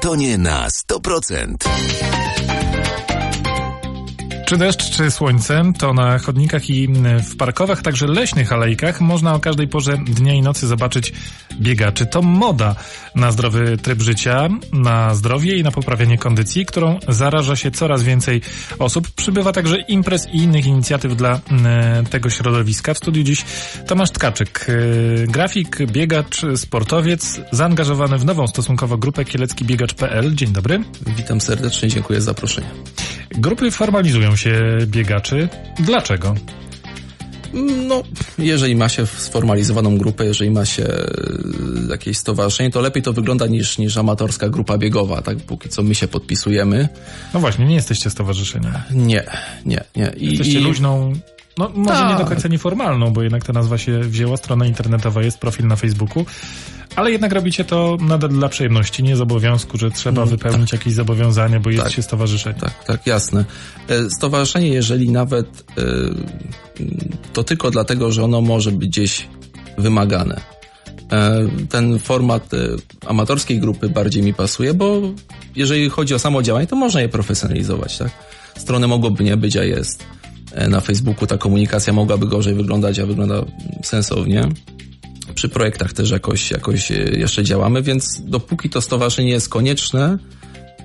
Waszyngtonie na 100%. Czy deszcz, czy słońce, to na chodnikach i w parkowych, także leśnych alejkach można o każdej porze dnia i nocy zobaczyć biegaczy. To moda na zdrowy tryb życia, na zdrowie i na poprawianie kondycji, którą zaraża się coraz więcej osób. Przybywa także imprez i innych inicjatyw dla tego środowiska. W studiu dziś Tomasz Tkaczyk, e, grafik, biegacz, sportowiec, zaangażowany w nową stosunkowo grupę kieleckibiegacz.pl. Dzień dobry. Witam serdecznie, dziękuję za zaproszenie. Grupy formalizują się biegaczy. Dlaczego? No, jeżeli ma się sformalizowaną grupę, jeżeli ma się e, jakieś stowarzyszenie, to lepiej to wygląda niż, niż amatorska grupa biegowa, tak? Póki co my się podpisujemy. No właśnie, nie jesteście stowarzyszeniem. Nie, nie, nie. I, jesteście i... luźną no, może nie do końca nieformalną, bo jednak ta nazwa się wzięła, strona internetowa jest, profil na Facebooku, ale jednak robicie to nadal dla przyjemności, nie z obowiązku, że trzeba mm, wypełnić tak. jakieś zobowiązanie, bo jest tak, się stowarzyszenie. Tak, tak, jasne. E, stowarzyszenie, jeżeli nawet e, to tylko dlatego, że ono może być gdzieś wymagane. E, ten format amatorskiej grupy bardziej mi pasuje, bo jeżeli chodzi o samo działanie, to można je profesjonalizować, tak? Strony mogłoby nie być, a jest. Na Facebooku ta komunikacja mogłaby gorzej wyglądać, a wygląda sensownie przy projektach też jakoś, jakoś e, jeszcze działamy, więc dopóki to stowarzyszenie jest konieczne,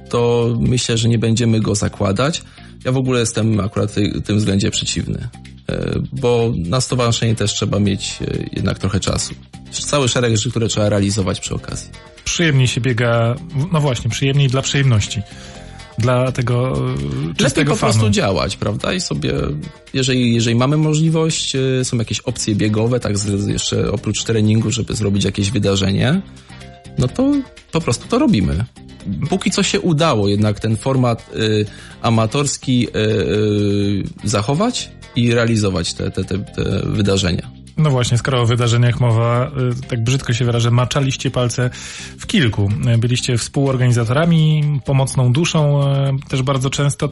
to myślę, że nie będziemy go zakładać. Ja w ogóle jestem akurat w tym względzie przeciwny, e, bo na stowarzyszenie też trzeba mieć e, jednak trochę czasu. Cały szereg rzeczy, które trzeba realizować przy okazji. Przyjemniej się biega, no właśnie, przyjemniej dla przyjemności dla tego czystego Lepiej po prostu działać, prawda? I sobie, jeżeli, jeżeli mamy możliwość, y, są jakieś opcje biegowe, tak jeszcze oprócz treningu, żeby zrobić jakieś wydarzenie, no to po prostu to robimy. Póki co się udało jednak ten format y, amatorski y, y, zachować i realizować te, te, te, te wydarzenia. No właśnie, skoro o wydarzeniach mowa, y, tak brzydko się wyrażę, maczaliście palce w kilku. Byliście współorganizatorami, pomocną duszą y, też bardzo często.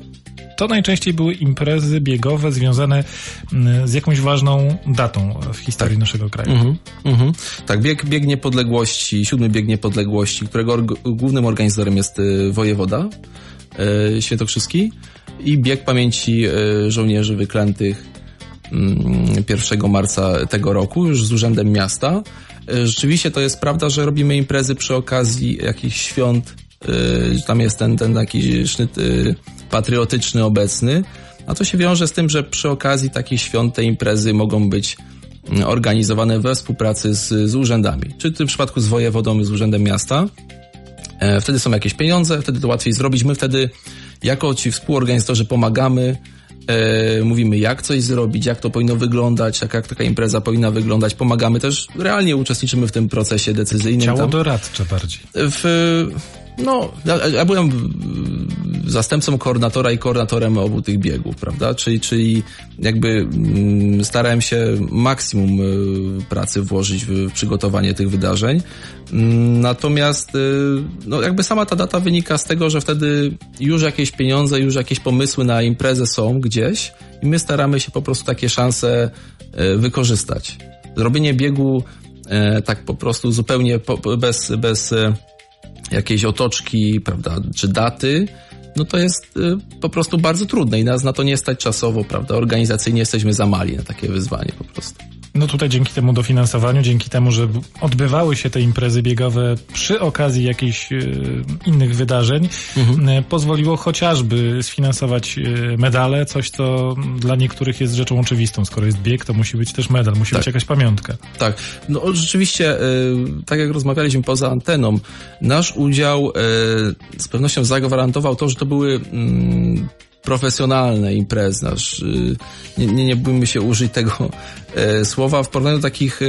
To najczęściej były imprezy biegowe związane y, z jakąś ważną datą w historii tak. naszego kraju. Mhm, mhm. Tak, bieg, bieg Niepodległości, siódmy bieg Niepodległości, którego org głównym organizatorem jest wojewoda świętokrzyski i bieg pamięci żołnierzy wyklętych 1 mm, marca tego roku, już z Urzędem Miasta. E, rzeczywiście to jest prawda, że robimy imprezy przy okazji jakichś świąt, e, tam jest ten, ten taki sznyt e, patriotyczny obecny, a to się wiąże z tym, że przy okazji takich świąt te imprezy mogą być mm, organizowane we współpracy z, z urzędami, czy w tym przypadku z wojewodą, z Urzędem Miasta. Wtedy są jakieś pieniądze, wtedy to łatwiej zrobić. My wtedy jako ci współorganizatorzy pomagamy E, mówimy jak coś zrobić, jak to powinno wyglądać, jak, jak taka impreza powinna wyglądać. Pomagamy też, realnie uczestniczymy w tym procesie decyzyjnym. Ciało tam. doradcze bardziej. W, no, ja, ja byłem zastępcą koordynatora i koordynatorem obu tych biegów, prawda? Czyli, czyli jakby mm, starałem się maksimum y, pracy włożyć w przygotowanie tych wydarzeń. Mm, natomiast y, no jakby sama ta data wynika z tego, że wtedy już jakieś pieniądze, już jakieś pomysły na imprezę są gdzieś i my staramy się po prostu takie szanse y, wykorzystać. Zrobienie biegu tak po prostu zupełnie bez, bez jakiejś otoczki, prawda, czy daty, no to jest y, po prostu bardzo trudne i nas na to nie stać czasowo, prawda? Organizacyjnie jesteśmy za mali na takie wyzwanie po prostu. No tutaj dzięki temu dofinansowaniu, dzięki temu, że odbywały się te imprezy biegowe przy okazji jakichś e, innych wydarzeń, mhm. e, pozwoliło chociażby sfinansować e, medale, coś co dla niektórych jest rzeczą oczywistą. Skoro jest bieg, to musi być też medal, musi tak. być jakaś pamiątka. Tak, no rzeczywiście, tak jak rozmawialiśmy poza anteną, nasz udział z pewnością zagwarantował to, że to były mm, profesjonalne imprezy, nasz, y, nie, nie, nie bójmy się użyć tego e, słowa w porównaniu do takich e,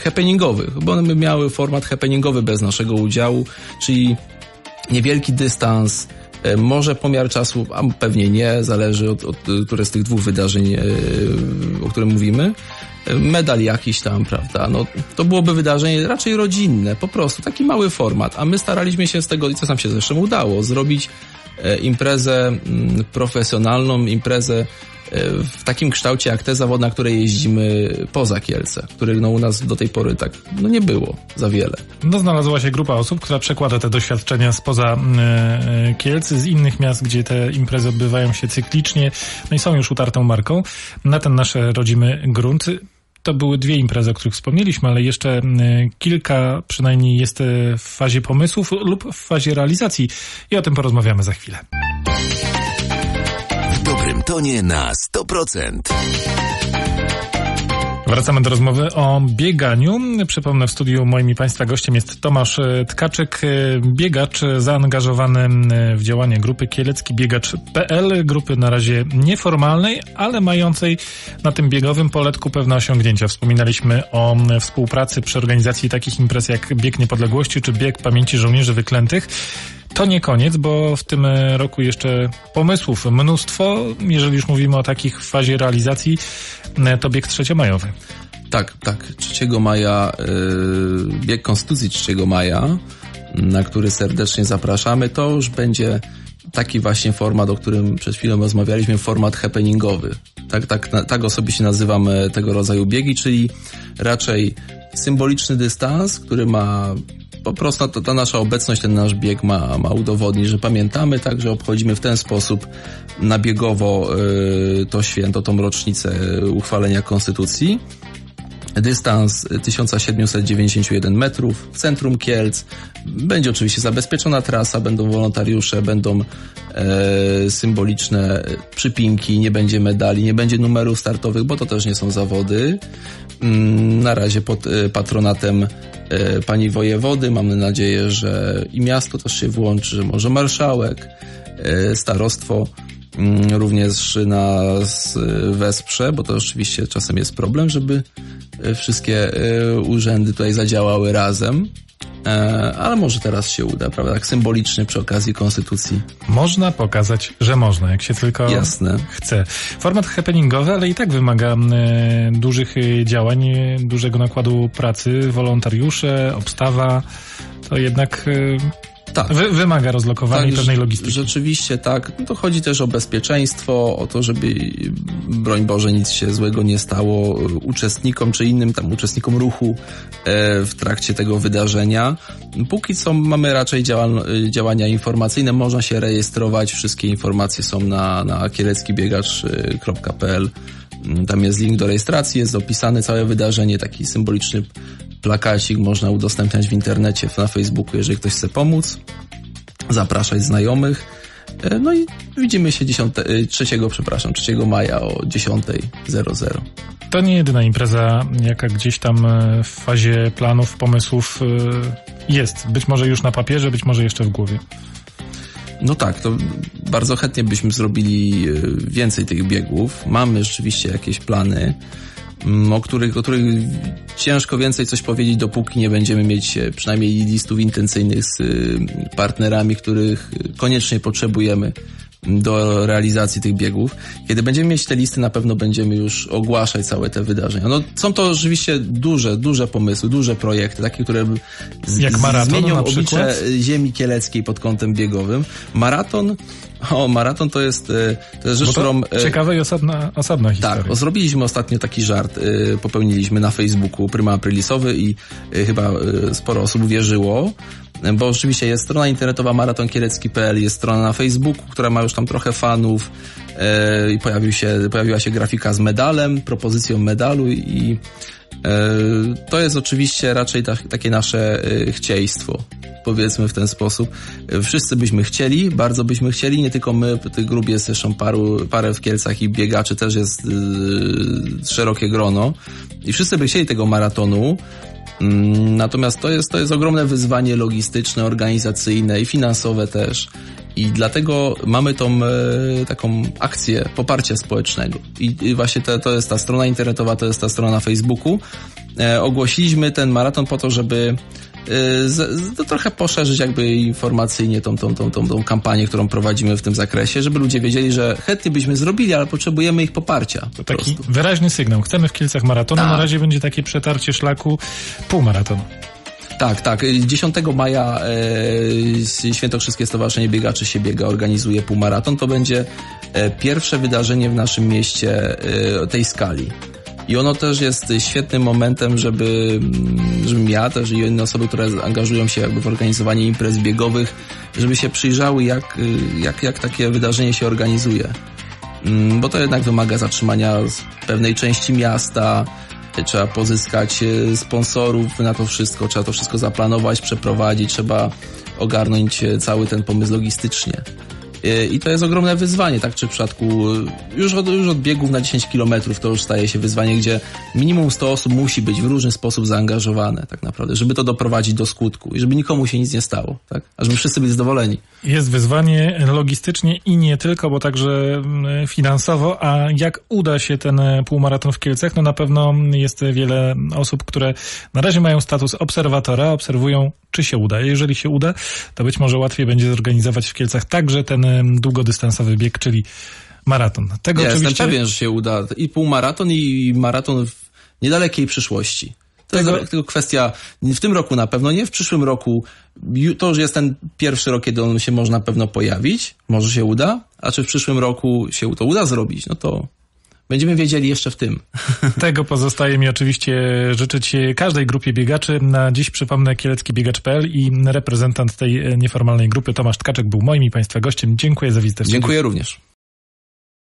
happeningowych, bo one by miały format happeningowy bez naszego udziału, czyli niewielki dystans, e, może pomiar czasu, a pewnie nie, zależy od, od które z tych dwóch wydarzeń, o którym mówimy. Medal jakiś tam, prawda? No, to byłoby wydarzenie raczej rodzinne, po prostu taki mały format, a my staraliśmy się z tego, i co nam się zresztą udało, zrobić E, imprezę mm, profesjonalną, imprezę w takim kształcie jak te zawody, na które jeździmy poza Kielce, których no u nas do tej pory tak no nie było za wiele. No znalazła się grupa osób, która przekłada te doświadczenia spoza e, Kielcy, z innych miast, gdzie te imprezy odbywają się cyklicznie, no i są już utartą marką, na ten nasz rodzimy grunt. To były dwie imprezy, o których wspomnieliśmy, ale jeszcze kilka przynajmniej jest w fazie pomysłów lub w fazie realizacji i o tym porozmawiamy za chwilę dobrym tonie na 100%. Wracamy do rozmowy o bieganiu. Przypomnę, w studiu moim i Państwa gościem jest Tomasz Tkaczyk, biegacz zaangażowany w działanie grupy Kielecki Biegacz.pl, grupy na razie nieformalnej, ale mającej na tym biegowym poletku pewne osiągnięcia. Wspominaliśmy o współpracy przy organizacji takich imprez jak Bieg Niepodległości czy Bieg Pamięci Żołnierzy Wyklętych. To nie koniec, bo w tym roku jeszcze pomysłów mnóstwo. Jeżeli już mówimy o takich fazie realizacji, to bieg trzeciomajowy. Tak, tak. 3 maja, yy, bieg Konstytucji 3 maja, na który serdecznie zapraszamy, to już będzie taki właśnie format, o którym przed chwilą rozmawialiśmy, format happeningowy. Tak, tak, tak osobiście nazywam tego rodzaju biegi, czyli raczej symboliczny dystans, który ma po prostu ta, ta nasza obecność, ten nasz bieg ma, ma udowodnić, że pamiętamy tak, że obchodzimy w ten sposób nabiegowo y, to święto, tą rocznicę uchwalenia Konstytucji. Dystans 1791 metrów, centrum Kielc. Będzie oczywiście zabezpieczona trasa, będą wolontariusze, będą e, symboliczne przypinki, nie będzie medali, nie będzie numerów startowych, bo to też nie są zawody. Mm, na razie pod e, patronatem e, pani wojewody. Mamy nadzieję, że i miasto też się włączy, że może marszałek, e, starostwo również nas wesprze, bo to oczywiście czasem jest problem, żeby wszystkie urzędy tutaj zadziałały razem. E, ale może teraz się uda, prawda? Tak symbolicznie przy okazji konstytucji. Można pokazać, że można, jak się tylko Jasne. chce. Format happeningowy, ale i tak wymaga e, dużych działań, dużego nakładu pracy, wolontariusze, obstawa. To jednak e, tak. Wy, wymaga rozlokowania tak, pewnej logistyki. Rzeczywiście tak. No to chodzi też o bezpieczeństwo, o to, żeby broń Boże nic się złego nie stało uczestnikom czy innym tam uczestnikom ruchu e, w trakcie tego wydarzenia. Póki co mamy raczej działania informacyjne, można się rejestrować, wszystkie informacje są na, na kieleckibiegacz.pl tam jest link do rejestracji, jest opisane całe wydarzenie, taki symboliczny plakacik można udostępniać w internecie, na Facebooku, jeżeli ktoś chce pomóc, zapraszać znajomych. E, no i widzimy się 10, 3, e, przepraszam, 3 maja o 10.00. To nie jedyna impreza, jaka gdzieś tam e, w fazie planów, pomysłów jest. Być może już na papierze, być może jeszcze w głowie. No tak, to bardzo chętnie byśmy zrobili więcej tych biegów. Mamy rzeczywiście jakieś plany. O których, o których ciężko więcej coś powiedzieć, dopóki nie będziemy mieć e, przynajmniej listów intencyjnych z y, partnerami, których koniecznie potrzebujemy do realizacji tych biegów. Kiedy będziemy mieć te listy, na pewno będziemy już ogłaszać całe te wydarzenia. No, są to oczywiście duże, duże pomysły, duże projekty, takie, które z, Jak maraton, zmienią oblicze ziemi kieleckiej pod kątem biegowym. Maraton o, maraton to jest, e, to jest rzecz, którą... E, ciekawa i osobna, osobna historia. Tak, zrobiliśmy ostatnio taki żart, e, popełniliśmy na Facebooku Prima Aprilisowy i chyba sporo osób wierzyło, bo oczywiście jest strona internetowa maratonkielecki.pl, jest strona na Facebooku, która ma już tam trochę fanów i pojawił się, pojawiła się grafika z medalem, propozycją medalu i to jest oczywiście raczej ta, takie nasze chcieństwo powiedzmy w ten sposób. Wszyscy byśmy chcieli, bardzo byśmy chcieli, nie tylko my, tych grup jest zresztą paru, parę w Kielcach i biegaczy też jest szerokie grono i wszyscy by chcieli tego maratonu, Natomiast to jest, to jest ogromne wyzwanie logistyczne, organizacyjne i finansowe też. I dlatego mamy tą e, taką akcję poparcia społecznego. I, właśnie to, to jest ta strona internetowa, to jest ta strona na Facebooku. E, ogłosiliśmy ten maraton po to, żeby to trochę poszerzyć jakby informacyjnie tą, tą, tą, tą, tą kampanię, którą prowadzimy w tym zakresie, żeby ludzie wiedzieli, że chętnie byśmy zrobili, ale potrzebujemy ich poparcia. To taki prostu. wyraźny sygnał. Chcemy w Kielcach maratonu, tak. na razie będzie takie przetarcie szlaku półmaratonu. Tak, tak. 10 maja e, Świętokrzyskie Stowarzyszenie Biegaczy się biega, organizuje półmaraton. To będzie e, pierwsze wydarzenie w naszym mieście e, tej skali. I ono też jest świetnym momentem, żeby, mm, żebym ja też i inne osoby, które angażują się jakby w organizowanie imprez biegowych, żeby się przyjrzały, jak, y, jak, jak takie wydarzenie się organizuje. Mm, Bo to jednak wymaga zatrzymania pewnej części miasta, trzeba pozyskać e, sponsorów na to wszystko, trzeba to wszystko zaplanować, przeprowadzić, trzeba ogarnąć e, cały ten pomysł logistycznie. E, I to jest ogromne wyzwanie, tak czy w przypadku e, już od, już od biegów na 10 km to już staje się wyzwanie, gdzie minimum 100 osób musi być w różny sposób zaangażowane tak naprawdę, żeby to doprowadzić do skutku i żeby nikomu się nic nie stało, tak? A żeby wszyscy byli zadowoleni. Jest wyzwanie logistycznie i nie tylko, bo także mm, finansowo, a jak uda się ten e, półmaraton w Kielcach, no na pewno jest wiele osób, które na razie mają status obserwatora, obserwują, czy się uda. Jeżeli się uda, to być może łatwiej będzie zorganizować w Kielcach także ten długodystansowy bieg, czyli maraton. Tego Ja oczywiście... jestem pewien, że się uda i półmaraton i maraton w niedalekiej przyszłości. To Tego- jest tylko kwestia, w tym roku na pewno nie, w przyszłym roku to już jest ten pierwszy rok, kiedy on się może na pewno pojawić, może się uda, a czy w przyszłym roku się to uda zrobić, no to będziemy wiedzieli jeszcze w tym. Tego pozostaje mi oczywiście życzyć każdej grupie biegaczy. Na dziś przypomnę kieleckibiegacz.pl i reprezentant tej nieformalnej grupy Tomasz Tkaczek był moim i Państwa gościem. Dziękuję za wizytę. Dziękuję również.